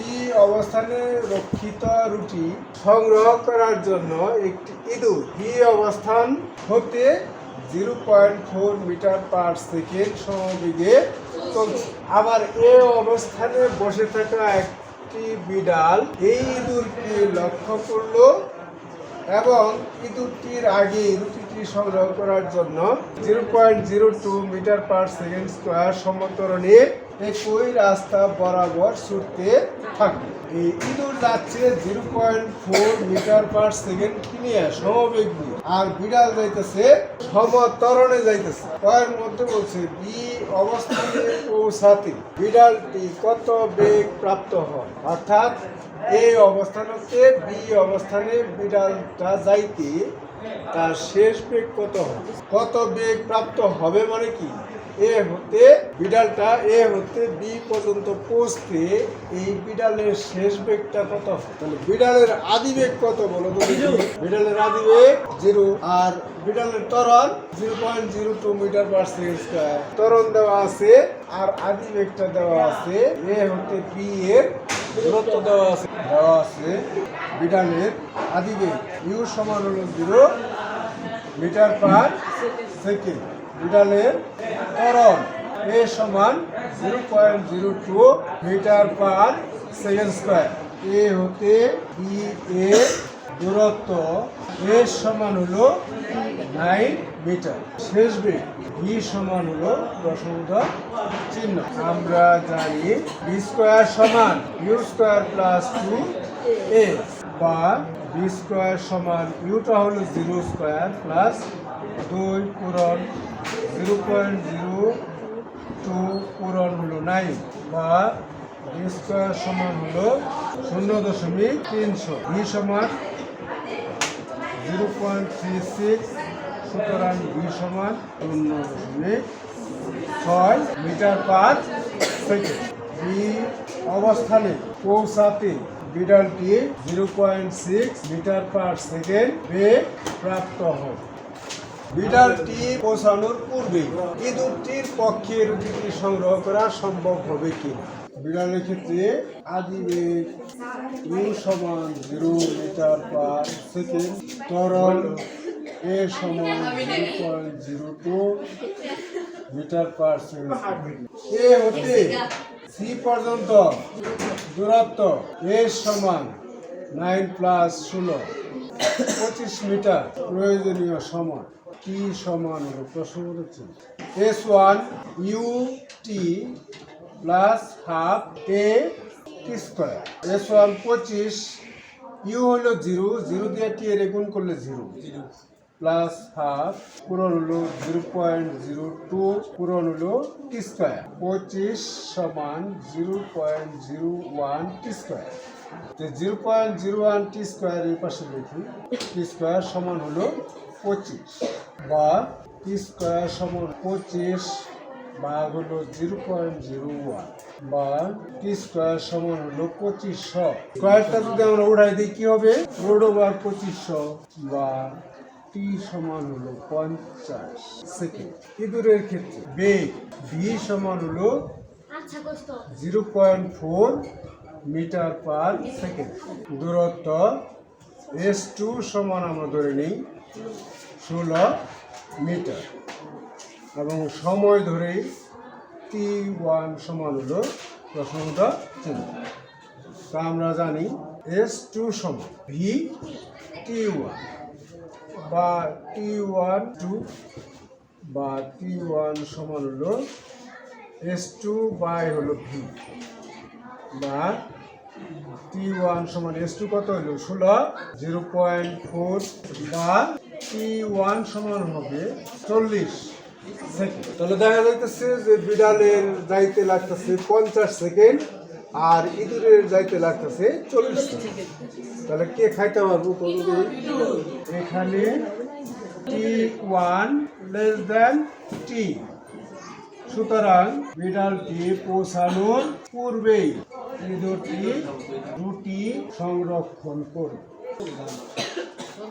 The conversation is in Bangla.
সি অবস্থানে রক্ষিত রুটি সংগ্রহ করার জন্য একটি ইঁদুর। বি অবস্থান হতে zero point four metre per second সমবেগে চলছে। আবার এ অবস্থানে বসে থাকা একটি বিড়াল এই ইঁদুরকে লক্ষ্য করল এবং ইঁদুরটির আগে রুটিটি সংগ্রহ করার জন্য zero point zero two metre per second square সমতরণে একই রাস্তা বরাবর ছুটতে থাকবে। ইঁদুর যাচ্ছে zero point four metre per second নিয়ে সমবেগ দিয়ে আর বিড়াল যাইতেছে, সমতরণে যাইতেছে। কয়ের মধ্যে বলছে, বি অবস্থানে পৌঁছাতে বিড়ালটি কত বেগ প্রাপ্ত হয়? অর্থাৎ এই অবস্থান হচ্ছে বি অবস্থানে বিড়ালটা যাইতে তার শেষ বেগ কত হবে? কত বেগ প্রাপ্ত হবে মানে কি? এ হতে বিড়ালটা, এ হতে বি পর্যন্ত পৌঁছতে এই বিড়ালের শেষ বেগটা কত তাহলে বিড়ালের আদি বেগ কত বলো? বিড়ালের আদি বেগ জিরো আর বিড়ালের ত্বরণ zero point zero two metre per second ত্বরণ দেওয়া আছে আর আদি বেগটা দেওয়া আছে, এ হতে বি এর দূরত্ব দেওয়া আছে দেওয়া আছে বিড়ালের আদি বেগ ইউ সমান হলো জিরো মিটার পার সেকেন্ড। বিড়ালের ত্বরণ এ সমান zero point zero two metre per second square. A হতে বি এ দূরত্ব এ সমান হলো নাইন মিটার। শেষ বেগ বি সমান হলো দশমদা চিহ্ন। আমরা জানি বি স্কোয়ার সমান U square plus two A বা বি স্কোয়ার সমান ইউটা হলো জিরো স্কোয়ার প্লাস দুই পূরণ জিরো পয়েন্ট জিরো টু পূরণ হলো নাইন বা বি স্কোয়ার সমান হলো শূন্য দশমিক তিনশো। বি সমান জিরো পয়েন্ট থ্রি সিক্স সুতরাং বি সমান শূন্য দশমিক ছয় মিটার পাঁচ সেকেন্ড। বি অবস্থানে পৌঁছাতে বিড়ালটি zero point six metre per second বেগ প্রাপ্ত হয়। বিড়ালটি পৌঁছানোর পূর্বে ইঁদুরটির পক্ষে রুটিটি সংগ্রহ করা সম্ভব হবে কিনা? বিড়ালের ক্ষেত্রে আদি বেগ সমান জিরো মিটার পার সেকেন্ড, তরল এ সমান zero point zero two metre per second. A হতে সি পর্যন্ত দূরত্ব এ সমান নাইন প্লাস ষোলো। পঁচিশ মিটার প্রয়োজনীয় সময় কি সমান প্রশ্ন হচ্ছে s one u t plus half a t square. S one পঁচিশ, ইউ হলো জিরো। জিরো দিয়ে টি এর গুণ করলে জিরো। প্লাস হাফ পূরণ হলো জিরো পয়েন্ট জিরো টু পূরণ হলো টি স্কোয়ার। পঁচিশ সমান zero point zero one t square. তো zero point zero one t square এই পাশে লিখি টি স্কোয়ার সমান হলো পঁচিশ বা টি স্কোয়ার সমান পঁচিশ ভাগ হলো জিরো পয়েন্ট জিরো ওয়ান বা টি স্কোয়ার সমান হলো পঁচিশশো। স্কোয়ারটা যদি আমরা উড়াই দিই, কি হবে? রোড ওভার পঁচিশশো বা টি সমান হলো পঞ্চাশ সেকেন্ড। ইঁদুরের ক্ষেত্রে বেগ ভি সমান হলো আচ্ছা zero point four metre per second. দূরত্ব এস টু সমান আমরা ধরে নিই ষোলো মিটার। এবং সময় ধরেই টি ওয়ান সমান হলো প্রশ্নটা চিহ্ন তা আমরা জানি এস টু সমান ভি টি ওয়ান। বা টি ওয়ান টু বা টি ওয়ান সমান হলো এস টু বাই হলো ভি বা টি ওয়ান সমান এস টু কত হলো? ষোলো। জিরো পয়েন্ট ফোর বা টি ওয়ান সমান হবে চল্লিশ সেকেন্ড। তাহলে দেখা যাইতেছে যে বিড়ালের যাইতে লাগতেছে পঞ্চাশ সেকেন্ড। আর ইঁদুরের যাইতে লাগতেছে চল্লিশ তাহলে কে খাইতে পারব এখানে টি ওয়ান লেস দেন টি সুতরাং বিড়ালটি পৌঁছানোর পূর্বেই ইঁদুরটি রুটি সংরক্ষণ করবে।